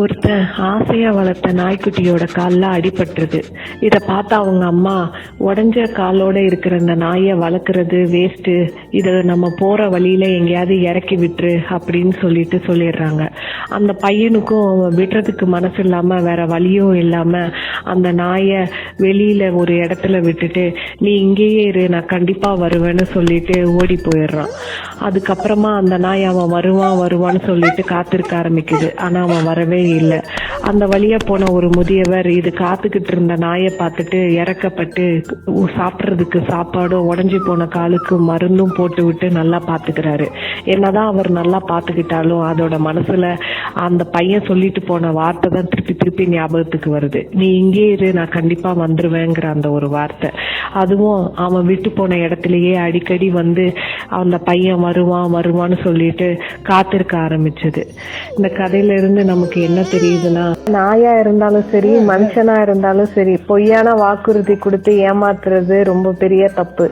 ஒருத்தன் ஆசையா வளர்த்த நாய்க்குட்டியோட கால்ல அடிபட்டுருது. இதை பார்த்தா அவங்க அம்மா உடஞ்ச காலோட இருக்கிற அந்த நாயை வளர்க்கறது வேஸ்ட் இதை நம்ம போற வழியில எங்கேயாவது இறக்கி விட்டுரு அப்படின்னு சொல்லிட்டு சொல்லிடுறாங்க. அந்த பையனுக்கும் அவன் விடுறதுக்கு மனசு இல்லாம வேற வழியும் இல்லாம அந்த நாயை வெளியில ஒரு இடத்துல விட்டுட்டு நீ இங்கேயே இரு நான் கண்டிப்பா வருவேன்னு சொல்லிட்டு ஓடி போயிடுறான். அதுக்கப்புறமா அந்த நாய் அவன் வருவான் வருவான்னு சொல்லிட்டு காத்திருக்க ஆரம்பிக்குது. ஆனா அவன் வரவே இல்லை. அந்த வழியா போன ஒரு முதியவர் இது காத்துக்கிட்டு இருந்த நாயை பார்த்துட்டு இறக்கப்பட்டு சாப்பிட்றதுக்கு சாப்பாடும் உடஞ்சி போன காலுக்கு மருந்தும் போட்டு விட்டு நல்லா பாத்துக்கிறாரு. என்னதான் அவர் நல்லா பாத்துக்கிட்டாலும் அதோட மனசுல அந்த பையன் சொல்லிட்டு போன வார்த்தை தான் திருப்பி திருப்பி ஞாபகத்துக்கு வருது. நீ இங்கே இரு நான் கண்டிப்பா வந்துருவேங்கிற அந்த ஒரு வார்த்தை. அதுவும் அவன் விட்டு போன இடத்துலயே அடிக்கடி வந்து அந்த பையன் வருவான் வருவான்னு சொல்லிட்டு காத்திருக்க ஆரம்பிச்சது. இந்த கதையில இருந்து நமக்கு என்ன தெரியுதுன்னா நாயா இருந்தாலும் சரி மனுஷனா இருந்தாலும் சரி பொய்யான வாக்குறுதி கொடுத்து ஏமாத்துறது ரொம்ப பெரிய தப்பு.